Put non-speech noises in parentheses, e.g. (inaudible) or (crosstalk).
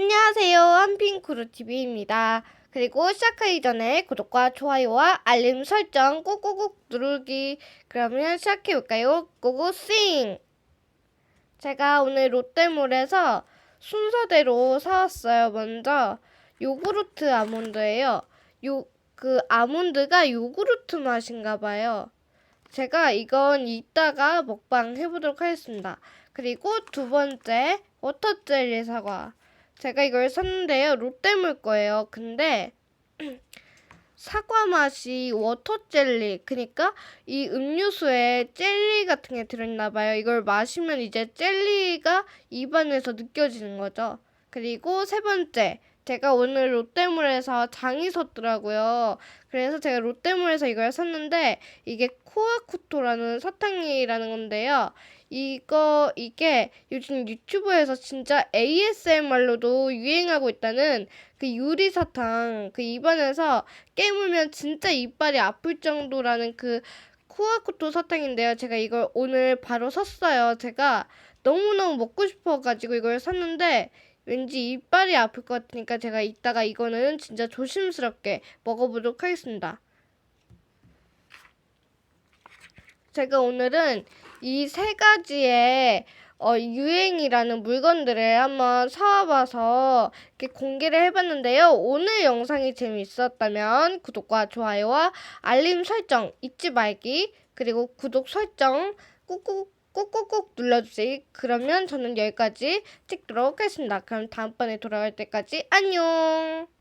안녕하세요. 한핑크루TV입니다. 그리고 시작하기 전에 구독과 좋아요와 알림 설정 꾹꾹꾹 누르기. 그러면 시작해볼까요? 고고싱! 제가 오늘 롯데몰에서 순서대로 사왔어요. 먼저 요구르트 아몬드예요. 요, 그 아몬드가 요구르트 맛인가 봐요. 제가 이건 이따가 먹방 해보도록 하겠습니다. 그리고 두 번째 워터젤리 사과. 제가 이걸 샀는데요. 롯데몰 거예요. 근데 (clears throat) 사과 맛이 워터 젤리. 그니까 이 음료수에 젤리 같은 게 들어있나 봐요. 이걸 마시면 이제 젤리가 입안에서 느껴지는 거죠. 그리고 세 번째. 제가 오늘 롯데몰에서 장이 섰더라고요. 그래서 제가 롯데몰에서 이걸 샀는데 이게 코아쿠토라는 사탕이라는 건데요. 이거 이게 요즘 유튜브에서 진짜 ASMR로도 유행하고 있다는 그 유리 사탕 그 입안에서 깨물면 진짜 이빨이 아플 정도라는 그 코아쿠토 사탕인데요. 제가 이걸 오늘 바로 샀어요. 제가 너무너무 먹고 싶어가지고 이걸 샀는데 왠지 이빨이 아플 것 같으니까 제가 이따가 이거는 진짜 조심스럽게 먹어보도록 하겠습니다. 제가 오늘은 이 세 가지의 어, 유행이라는 물건들을 한번 사와봐서 이렇게 공개를 해봤는데요. 오늘 영상이 재미있었다면 구독과 좋아요와 알림 설정 잊지 말기 그리고 구독 설정 꾹꾹 꾹꾹꾹 눌러주세요. 그러면 저는 여기까지 찍도록 하겠습니다. 그럼 다음번에 돌아올 때까지 안녕!